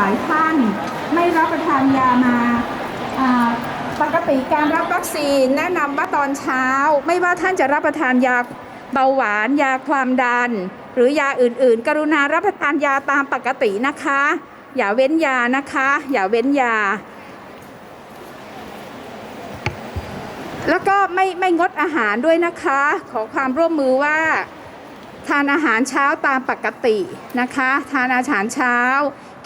ลายท่าน ไม่รับประทานยามาอ่าปกติการรับวัคซีนแนะนำว่าตอนเช้า ไม่ว่าท่านจะรับประทานยาเบาหวาน ยาความดัน หรือยาอื่นๆ กรุณารับประทานยาตามปกตินะคะ อย่าเว้นยานะคะ อย่าเว้นยา แล้วก็ไม่ไม่งดอาหารด้วยนะคะ ขอความร่วมมือว่าทานอาหารเช้าตามปกตินะคะ ทานอาหารเช้า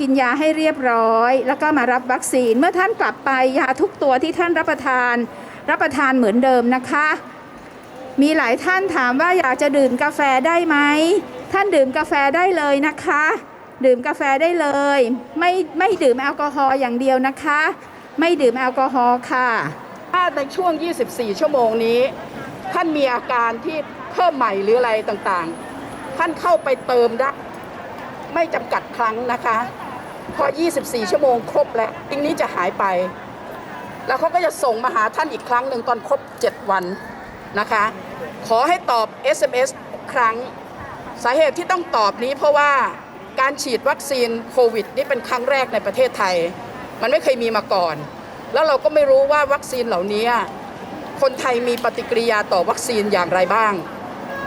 กินยาให้เรียบร้อย แล้วก็มารับวัคซีน เมื่อท่านกลับไปยาทุกตัวที่ท่านรับประทาน รับประทานเหมือนเดิมนะคะ มีหลายท่านถามว่าอยากจะดื่มกาแฟได้ไหมท่านดื่มกาแฟได้เลยนะคะ ดื่มกาแฟได้เลย ไม่ไม่ดื่มแอลกอฮอล์อย่างเดียวนะคะ ไม่ดื่มแอลกอฮอล์ค่ะ ถ้าในช่วง 24 ชั่วโมงนี้ ท่านมีอาการที่เพิ่มใหม่หรืออะไรต่างๆ ท่านเข้าไปเติมได้ไม่จำกัดครั้งนะคะ พอ 24 ชั่วโมงครบแล้วทิ้งนี้จะหายไป แล้วเขาก็จะส่งมาหาท่านอีกครั้งหนึ่งตอนครบ 7 วันนะคะ ขอให้ตอบ SMS ครั้ง สาเหตุที่ต้องตอบนี้เพราะว่าการฉีดวัคซีนโควิดนี่เป็นครั้งแรกในประเทศไทย มันไม่เคยมีมาก่อน แล้วเราก็ไม่รู้ว่าวัคซีนเหล่านี้ คนไทยมีปฏิกิริยาต่อวัคซีนอย่างไรบ้าง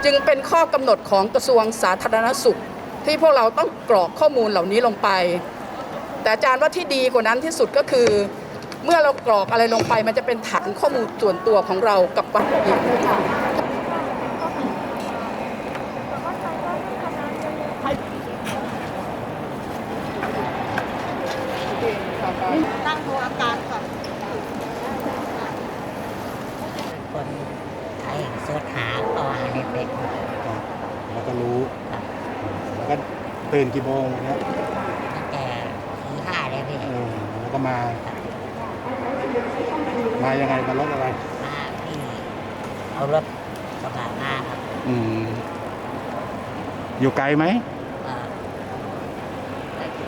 จึงเป็นข้อกำหนดของกระทรวงสาธารณสุข ที่พวกเราต้องกรอกข้อมูลเหล่านี้ลงไป แต่อาจารย์ว่าที่ดีกว่านั้นที่สุดก็คือ เมื่อเรากรอกอะไรลงไป มันจะเป็นฐานข้อมูลส่วนตัวของเรากับวัคซีนตั้งดูอาการก่อนคนไอ้เสิร์ชหาก่อนในเฟซบุ๊กครับแล้วก็รู้ แล้วก็ตื่นกี่โมงวันเนี้ย ตั้งแต่ทีห้าเลยพี่ เออแล้ว ก็มา มายังไงมารถอะไร มาพี่เอารถกระบะมาครับอืม อยู่ไกลไหมก็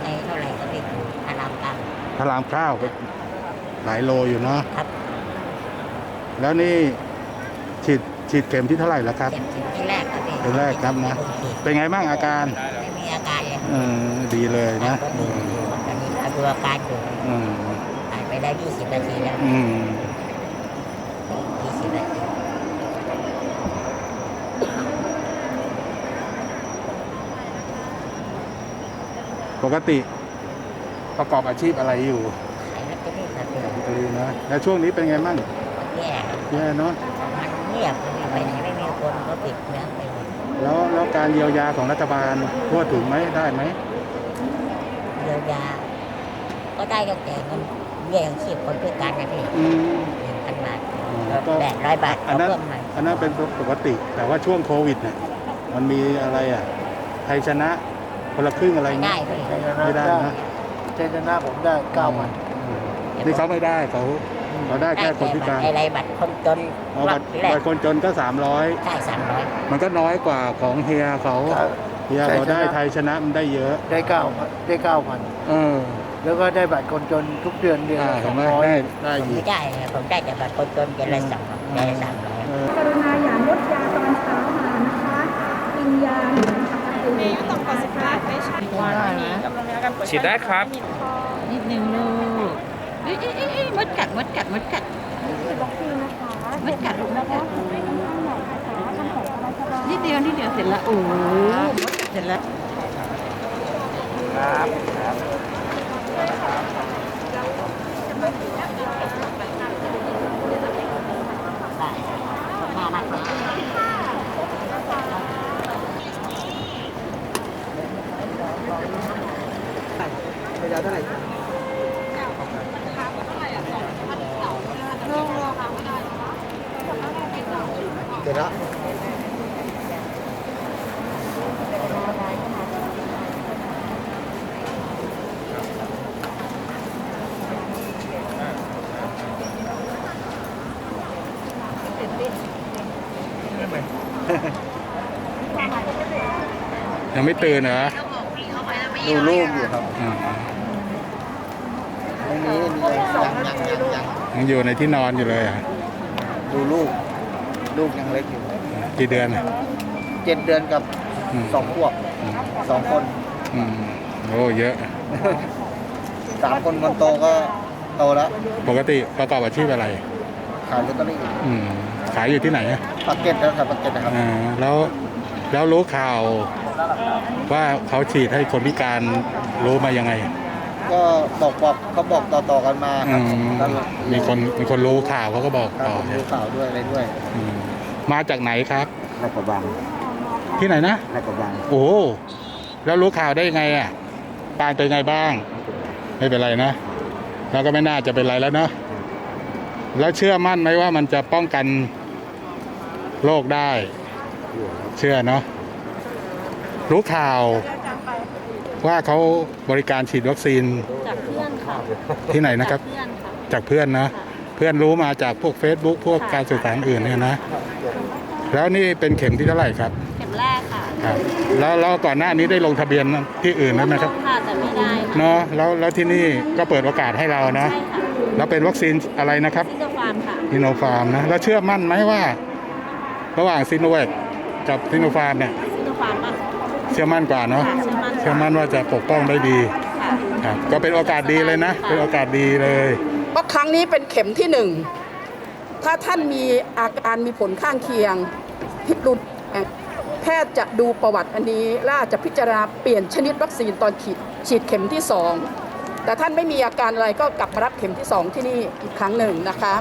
ในเท่าไหร่ก็พี่พารามตังพระรามเก้าก็หลายโลอยู่เนาะครับแล้วนี่ฉีดฉีดเข็มที่เท่าไหร่แล้วครับเจ็บชิ้นที่แรกครับพี่เป็นแรกครับนะ เป็นไงบ้างอาการ ไม่มีอาการเลย เออดีเลยนะก็ดีอยู่ ตอนนี้ดูอาการอยู่อืมผ่านไปได้20นาทีแล้วอืม20นาทีปกติประกอบอาชีพอะไรอยู่ขายลอตเตอรี่ครับพี่ดีนะแล้วช่วงนี้เป็นไงบ้างแย่ครับแย่เนาะมันเงียบเลยไปไหนไม่มีคนก็ปิดเมืองไปหมดแล้วแล้วการเยียวยาของรัฐบาลทั่วถึงไหมได้ไหมเยียวยา ก็ได้ตั้งแต่เงินเบี้ยยังชีพคนพิการนะพี่อืม หนึ่งพันบาทก็ แปดร้อยบาทอันเขานั้นเพิ่มใหม่อันนั้นเป็นปกติ แต่ว่าช่วงโควิดเนี่ยมันมีอะไรอะไทยชนะคนละครึ่งอะไรไม่เงี้ได้ยพี่ไม่ได้นะเจนหน้าผมได้เก้าพันอืมนี่เขาไม่ได้เขาเขาได้แค่คนพิการได้อะไรบัตรคนจนเอารอบับตรแรกบัตรคนจนก็สามร้อยได้สามร้อยมันก็น้อยกว่าของเฮียเขาเฮียเขาได้ไทยชนะมันได้เยอะ ได้เก้าพันได้เก้าพันเออ แล้วก็ได้บัตรคนจนทุกเดือนเดือนอ่าละสเห็อนงไหมร้อยได้ได้ผมอีไม่กได้นะผมได้แต่บัตรคนจนเดือนละสองได้สามร้อยเออกรุณาอย่างดยาตอนเช้ามานะคะกินยาเหมือนปกตินะคะฉีดได้ครับ นิดนึงลูกเอ้ยเอ้ยเอ้ยเอ้ยมดกัดมดกัดมดกัดมดกัดลูกมดกัดนิดเดียวนิดเดียวเสร็จแล้วโอ้โหมดกัดเสร็จแล้วน่ารัก มากเสร็จแล้ว ยังไม่ตื่นเหรอดูรูปอยู่ครับอ่าตรงนี้ยังยังยังยังยังอยู่ในที่นอนอยู่เลยอะดูลูก ลูกยังเล็กอยู่กี่เดือนอะเจ็ดเดือนกับอืมสองขวบสองคนอืมโอ้เยอะ สามคนคนโตก็โตแล้วปกติประกอบอาชีพอะไร ขายลอตเตอรี่อืมขายอยู่ที่ไหนอะปากเก็ตแล้วครับปากเก็ตนะครับ อ่าแล้วแล้วรู้ข่าว ว่าเขาฉีดให้คนพิการรู้มายังไง ก็บอกบอกเขาบอกต่อๆกันมาคอืรับมแล้วมีคนมีคนรู้ข่าวเขาก็บอกครับต่อผมเนี่ยดูข่าวด้วยอะไรด้วย อืมมาจากไหนครับ ลาดกระบังที่ไหนนะ ลาดกระบังโอ้โหแล้วรู้ข่าวได้ยังไงอะปานเป็นไงบ้าง ไม่เป็นไรนะแล้วก็ไม่น่าจะเป็นไรแล้วเนาะแล้วเชื่อมั่นไหมว่ามันจะป้องกันโรคได้ เชื่อเนาะ รู้ข่าวว่าเขาบริการฉีดวัคซีนจากเพื่อนค่ะที่ไหนนะครับเพื่อนค่ะจากเพื่อนนะ เพื่อนรู้มาจากพวก Facebook พวกการสื่อสารอื่นเนี่ยนะ แล้วนี่เป็นเข็มที่เท่าไหร่ครับ เข็มแรกค่ะครับแล้วแล้วก่อนหน้านี้ได้ลงทะเบียนที่อื่นไหมครับลงค่ะแต่ไม่ได้ค่ะเนาะแล้วแล้วที่นี่ก็เปิดโอกาสให้เรานะใช่ค่ะแล้วเป็นวัคซีนอะไรนะครับซิโนฟาร์มค่ะซิโนฟาร์มนะแล้วเชื่อมั่นไหมว่า ระหว่างซิโนแวคกับซิโนฟาร์มเนี่ยซิโนฟาร์มอะเชื่อมั่นกว่าเนาะค่ะเชื่อมั่นเชื่อมั่นว่าจะปกป้องได้ดีค่ะครับก็เป็นโอกาสดีเลยนะ เป็นโอกาสดีเลยเพราะครั้งนี้เป็นเข็มที่หนึ่งถ้าท่านมีอาการมีผลข้างเคียงพิรุนแพทย์จะดูประวัติอันนี้และอาจจะพิจารณาเปลี่ยนชนิดวัคซีนตอนฉีดฉีดเข็มที่สองแต่ท่านไม่มีอาการอะไรก็กลับมารับเข็มที่สองที่นี่อีกครั้งหนึ่งนะคะ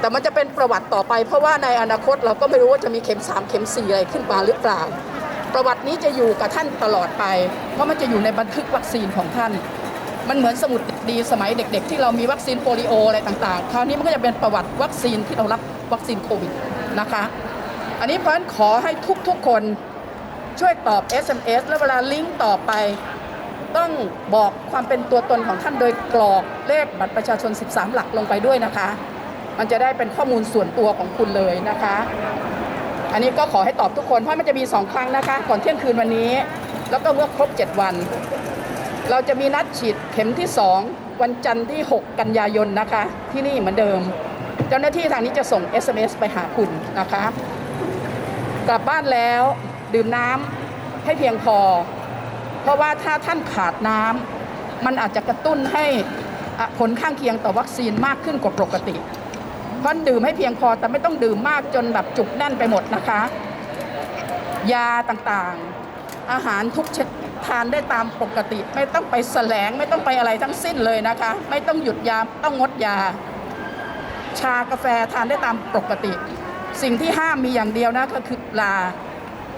แต่มันจะเป็นประวัติต่อไป เพราะว่าในอนาคตเราก็ไม่รู้ว่าจะมีเข็ม 3 เข็ม 4 อะไรขึ้นมาหรือเปล่า ประวัตินี้จะอยู่กับท่านตลอดไป เพราะมันจะอยู่ในบันทึกวัคซีนของท่าน มันเหมือนสมุดเด็กดีสมัยเด็ก ๆ ที่เรามีวัคซีนโปลิโออะไรต่างๆ คราวนี้มันก็จะเป็นประวัติวัคซีนที่เรารับวัคซีนโควิดนะคะ อันนี้เพราะฉะนั้นขอให้ทุกๆคนช่วยตอบ SMS แล้วเวลาลิงก์ต่อไปต้องบอกความเป็นตัวตนของท่านโดยกรอกเลขบัตรประชาชน 13 หลักลงไปด้วยนะคะ มันจะได้เป็นข้อมูลส่วนตัวของคุณเลยนะคะ อันนี้ก็ขอให้ตอบทุกคน เพราะมันจะมี2ครั้งนะคะ ก่อนเที่ยงคืนวันนี้ แล้วก็เมื่อครบ 7 วัน เราจะมีนัดฉีดเข็มที่ 2 วันจันทร์ที่ 6 กันยายนนะคะ ที่นี่เหมือนเดิม เจ้าหน้าที่ทางนี้จะส่ง SMS ไปหาคุณนะคะ กลับบ้านแล้วดื่มน้ำให้เพียงพอ เพราะว่าถ้าท่านขาดน้ำมันอาจจะกระตุ้นให้ผลข้างเคียงต่อวัคซีนมากขึ้นกว่าปกติ เพราะดื่มให้เพียงพอแต่ไม่ต้องดื่มมากจนแบบจุกแน่นไปหมดนะคะ ยาต่างๆ อาหารทุกชนิดทานได้ตามปกติ ไม่ต้องไปแสลงไม่ต้องไปอะไรทั้งสิ้นเลยนะคะ ไม่ต้องหยุดยาต้องงดยา ชากาแฟทานได้ตามปกติ สิ่งที่ห้ามมีอย่างเดียวนะก็คือลา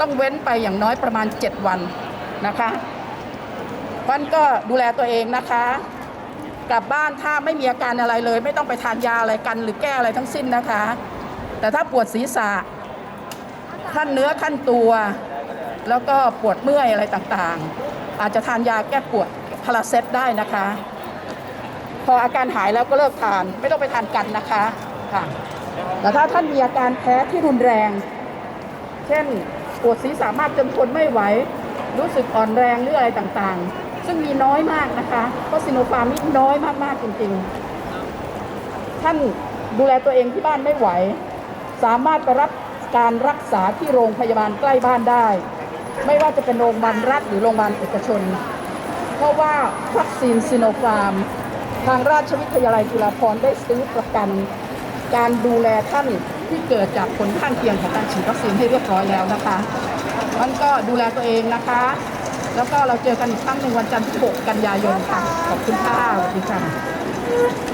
ต้องเว้นไปอย่างน้อยประมาณ 7 วันนะคะวันก็ดูแลตัวเองนะคะ กลับบ้านถ้าไม่มีอาการอะไรเลย ไม่ต้องไปทานยาอะไรกัน หรือแก้อะไรทั้งสิ้นนะคะ แต่ถ้าปวดศีรษะขั้นเนื้อขั้นตัว แล้วก็ปวดเมื่อยอะไรต่างๆ อาจจะทานยาแก้ปวดพาราเซตได้นะคะ พออาการหายแล้วก็เลิกทานไม่ต้องไปทานกันนะคะค่ะแต่ถ้าท่านมีอาการแพ้ที่รุนแรง เช่นปวดศีรษะมากจนทนไม่ไหว รู้สึกอ่อนแรงหรืออะไรต่างๆ ซึ่งมีน้อยมากนะคะเพราะซิโนฟาร์มนี่น้อยมากๆจริงๆ ท่านดูแลตัวเองที่บ้านไม่ไหว สามารถไปรับการรักษาที่โรงพยาบาลใกล้บ้านได้ ไม่ว่าจะเป็นโรงพยาบาลรัฐหรือโรงพยาบาลเอกชน เพราะว่าวัคซีนซิโนฟาร์ม ทางราชวิทยาลัยจุฬาภรณ์ได้ซื้อประกัน การดูแลท่านที่เกิดจากผลข้างเคียงของการฉีดวัคซีนให้เรียบร้อยแล้วนะคะมันก็ดูแลตัวเองนะคะ แล้วก็เราเจอกันอีกครั้งหนึ่งวันจันทร์ที่ 6 กันยายนค่ะ ขอบคุณค่ะสวัสดีค่ะ